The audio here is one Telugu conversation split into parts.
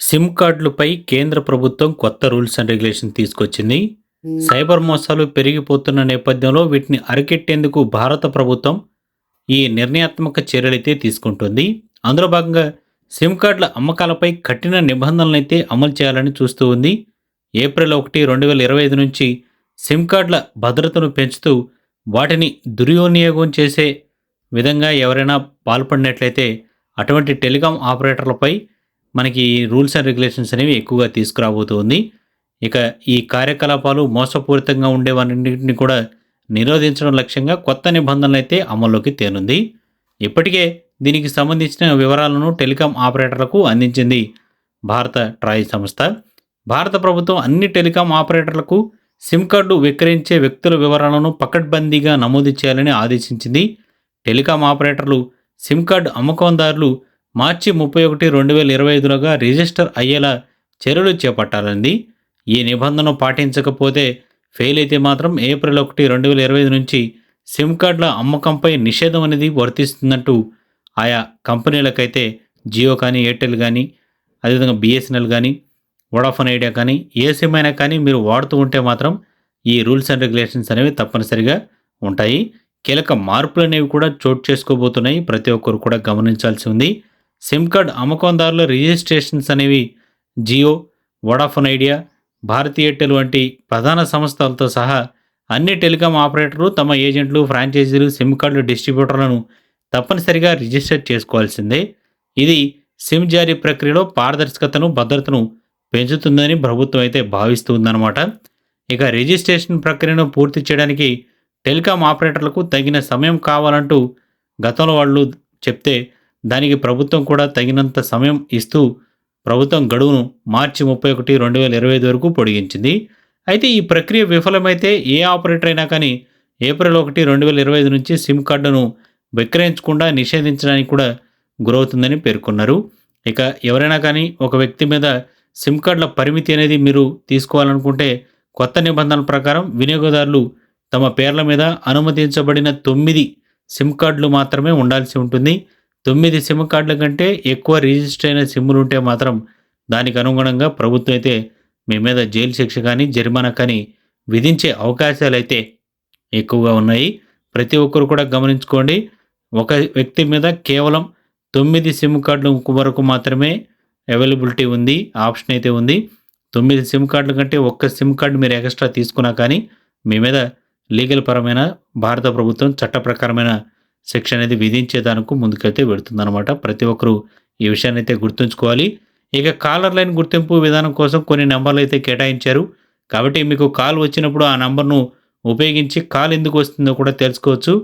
సిమ్ కార్డులపై కేంద్ర ప్రభుత్వం కొత్త రూల్స్ అండ్ రెగ్యులేషన్ తీసుకొచ్చింది. సైబర్ మోసాలు పెరిగిపోతున్న నేపథ్యంలో వీటిని అరికెట్టేందుకు భారత ప్రభుత్వం ఈ నిర్ణయాత్మక చర్యలైతే తీసుకుంటుంది. అందులో భాగంగా సిమ్ కార్డుల అమ్మకాలపై కఠిన నిబంధనలు అయితే అమలు చేయాలని చూస్తూ ఉంది. ఏప్రిల్ ఒకటి రెండు వేల ఇరవై ఐదు నుంచి సిమ్ కార్డుల భద్రతను పెంచుతూ వాటిని దుర్వినియోగం చేసే విధంగా ఎవరైనా పాల్పడినట్లయితే అటువంటి టెలికాం ఆపరేటర్లపై మనకి రూల్స్ అండ్ రెగ్యులేషన్స్ అనేవి ఎక్కువగా తీసుకురాబోతుంది. ఇక ఈ కార్యకలాపాలు మోసపూరితంగా ఉండేవన్నింటిని కూడా నిరోధించడం లక్ష్యంగా కొత్త నిబంధనలు అయితే అమల్లోకి తేనుంది. ఇప్పటికే దీనికి సంబంధించిన వివరాలను టెలికాం ఆపరేటర్లకు అందించింది భారత ట్రాయ్ సంస్థ. భారత ప్రభుత్వం అన్ని టెలికాం ఆపరేటర్లకు సిమ్ కార్డు విక్రయించే వ్యక్తుల వివరాలను పకడ్బందీగా నమోదు చేయాలని ఆదేశించింది. టెలికాం ఆపరేటర్లు సిమ్ కార్డు అమ్మకందారులు మార్చి ముప్పై ఒకటి రెండు వేల ఇరవై ఐదులోగా రిజిస్టర్ అయ్యేలా చర్యలు చేపట్టాలంది ఈ నిబంధన పాటించకపోతే ఫెయిల్ అయితే మాత్రం ఏప్రిల్ ఒకటి రెండు వేల ఇరవై ఐదు నుంచి సిమ్ కార్డుల అమ్మకంపై నిషేధం అనేది వర్తిస్తుందంటూ ఆయా కంపెనీలకైతే జియో కానీ ఎయిర్టెల్ కానీ అదేవిధంగా బిఎస్ఎన్ఎల్ కానీ వోడాఫోన్ ఐడియా కానీ ఏ సిమ్ అయినా కానీ మీరు వాడుతూ ఉంటే మాత్రం ఈ రూల్స్ అండ్ రెగ్యులేషన్స్ అనేవి తప్పనిసరిగా ఉంటాయి. కీలక మార్పులు అనేవి కూడా చోటు చేసుకోబోతున్నాయి. ప్రతి ఒక్కరు కూడా గమనించాల్సి ఉంది. సిమ్ కార్డ్ అమ్మకందారుల రిజిస్ట్రేషన్స్ అనేవి Jio Vodafone Idea Bharti Airtel వంటి ప్రధాన సంస్థలతో సహా అన్ని టెలికాం ఆపరేటర్లు తమ ఏజెంట్లు ఫ్రాంచైజీలు సిమ్ కార్డుల డిస్ట్రిబ్యూటర్లను తప్పనిసరిగా రిజిస్టర్ చేసుకోవాల్సిందే. ఇది సిమ్ జారీ ప్రక్రియలో పారదర్శకతను భద్రతను పెంచుతుందని ప్రభుత్వం అయితే భావిస్తుందన్నమాట. ఇక రిజిస్ట్రేషన్ ప్రక్రియను పూర్తి చేయడానికి టెలికాం ఆపరేటర్లకు తగిన సమయం కావాలంటూ గతంలో వాళ్ళు చెప్తే దానికి ప్రభుత్వం కూడా తగినంత సమయం ఇస్తూ ప్రభుత్వం గడువును మార్చి ముప్పై ఒకటి రెండు వేల ఇరవై ఐదు వరకు పొడిగించింది. అయితే ఈ ప్రక్రియ విఫలమైతే ఏ ఆపరేటర్ అయినా కానీ ఏప్రిల్ ఒకటి రెండు వేల ఇరవై ఐదు నుంచి సిమ్ కార్డును విక్రయించకుండా నిషేధించడానికి కూడా గురవుతుందని పేర్కొన్నారు. ఇక ఎవరైనా కానీ ఒక వ్యక్తి మీద సిమ్ కార్డుల పరిమితి అనేది మీరు తీసుకోవాలనుకుంటే కొత్త నిబంధనల ప్రకారం వినియోగదారులు తమ పేర్ల మీద అనుమతించబడిన తొమ్మిది సిమ్ కార్డులు మాత్రమే ఉండాల్సి ఉంటుంది. తొమ్మిది సిమ్ కార్డుల కంటే ఎక్కువ రిజిస్టర్ అయిన సిమ్లు ఉంటే మాత్రం దానికి అనుగుణంగా ప్రభుత్వం అయితే మీ మీద జైలు శిక్ష కానీ జరిమానా కానీ విధించే అవకాశాలు అయితే ఎక్కువగా ఉన్నాయి. ప్రతి ఒక్కరు కూడా గమనించుకోండి. ఒక వ్యక్తి మీద కేవలం తొమ్మిది సిమ్ కార్డుల వరకు మాత్రమే అవైలబిలిటీ ఉంది ఆప్షన్ అయితే ఉంది. తొమ్మిది సిమ్ కార్డుల కంటే ఒక్క సిమ్ కార్డు మీరు ఎక్స్ట్రా తీసుకున్నా కానీ మీ మీద లీగల్ పరమైన భారత ప్రభుత్వం చట్ట ప్రకారమైన శిక్ష అనేది విధించేదానికి ముందుకైతే వెళుతుందన్నమాట. ప్రతి ఒక్కరూ ఈ విషయాన్ని అయితే గుర్తుంచుకోవాలి. ఇక కాలర్ లైన్ గుర్తింపు విధానం కోసం కొన్ని నెంబర్లు అయితే కేటాయించారు. కాబట్టి మీకు కాల్ వచ్చినప్పుడు ఆ నెంబర్ను ఉపయోగించి కాల్ ఎందుకు వస్తుందో కూడా తెలుసుకోవచ్చు.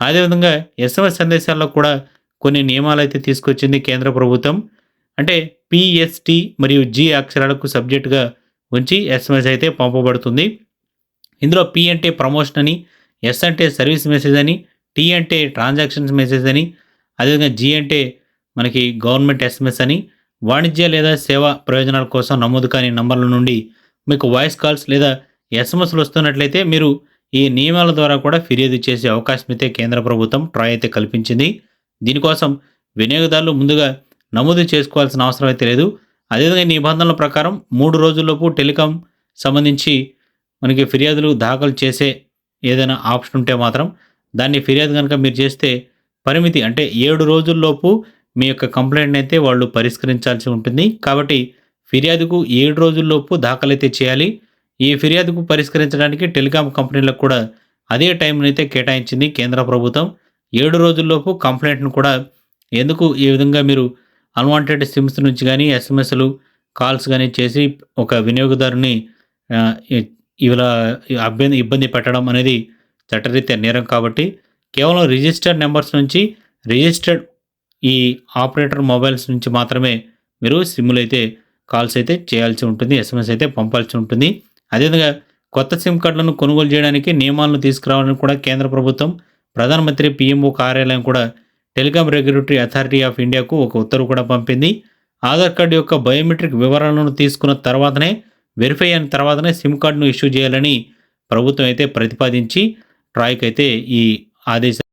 అదేవిధంగా ఎస్ఎంఎస్ సందేశాల్లో కూడా కొన్ని నియమాలు అయితే తీసుకొచ్చింది కేంద్ర ప్రభుత్వం. అంటే పిఎస్టి మరియు జి అక్షరాలకు సబ్జెక్టుగా ఉంచి ఎస్ఎంఎస్ అయితే పంపబడుతుంది. ఇందులో పి అంటే ప్రమోషన్ అని ఎస్ అంటే సర్వీస్ మెసేజ్ అని టీ అంటే ట్రాన్సాక్షన్స్ మెసేజ్ అని అదేవిధంగా జీ అంటే మనకి గవర్నమెంట్ ఎస్ఎంఎస్ అని వాణిజ్య లేదా సేవా ప్రయోజనాల కోసం నమోదు కాని నంబర్ల నుండి మీకు వాయిస్ కాల్స్ లేదా ఎస్ఎంఎస్లు వస్తున్నట్లయితే మీరు ఈ నియమాల ద్వారా కూడా ఫిర్యాదు చేసే అవకాశం అయితే కేంద్ర ప్రభుత్వం ట్రాయ్ అయితే కల్పించింది. దీనికోసం వినియోగదారులు ముందుగా నమోదు చేసుకోవాల్సిన అవసరం అయితే లేదు. అదేవిధంగా నిబంధనల ప్రకారం మూడు రోజుల్లోపు టెలికాం సంబంధించి మనకి ఫిర్యాదులు దాఖలు చేసే ఏదైనా ఆప్షన్ ఉంటే మాత్రం దాన్ని ఫిర్యాదు కనుక మీరు చేస్తే పరిమితి అంటే ఏడు రోజుల్లోపు మీ యొక్క కంప్లైంట్ అయితే వాళ్ళు పరిష్కరించాల్సి ఉంటుంది. కాబట్టి ఫిర్యాదుకు ఏడు రోజుల్లోపు దాఖలైతే చేయాలి. ఈ ఫిర్యాదుకు పరిష్కరించడానికి టెలికాం కంపెనీలకు కూడా అదే టైంనైతే కేటాయించింది కేంద్ర ప్రభుత్వం. ఏడు రోజుల్లోపు కంప్లైంట్ను కూడా ఎందుకు ఈ విధంగా మీరు అన్వాంటెడ్ సిమ్స్ నుంచి కానీ ఎస్ఎంఎస్లు కాల్స్ కానీ చేసి ఒక వినియోగదారుని ఇలా అభ్య ఇబ్బంది పెట్టడం అనేది చట్టరీత్యా నేరం కాబట్టి కేవలం రిజిస్టర్డ్ నెంబర్స్ నుంచి రిజిస్టర్డ్ ఈ ఆపరేటర్ మొబైల్స్ నుంచి మాత్రమే మీరు సిమ్లు అయితే కాల్స్ అయితే చేయాల్సి ఉంటుంది ఎస్ఎంఎస్ అయితే పంపాల్సి ఉంటుంది. అదేవిధంగా కొత్త సిమ్ కార్డులను కొనుగోలు చేయడానికి నియమాలను తీసుకురావాలని కూడా కేంద్ర ప్రభుత్వం ప్రధానమంత్రి పిఎంఓ కార్యాలయం కూడా టెలికాం రెగ్యులేటరీ అథారిటీ ఆఫ్ ఇండియాకు ఒక ఉత్తర్వు కూడా పంపింది. ఆధార్ కార్డు యొక్క బయోమెట్రిక్ వివరాలను తీసుకున్న తర్వాతనే వెరిఫై అయిన తర్వాతనే సిమ్ కార్డును ఇష్యూ చేయాలని ప్రభుత్వం అయితే ప్రతిపాదించి ట్రాయ్కి అయితే ఈ ఆదేశం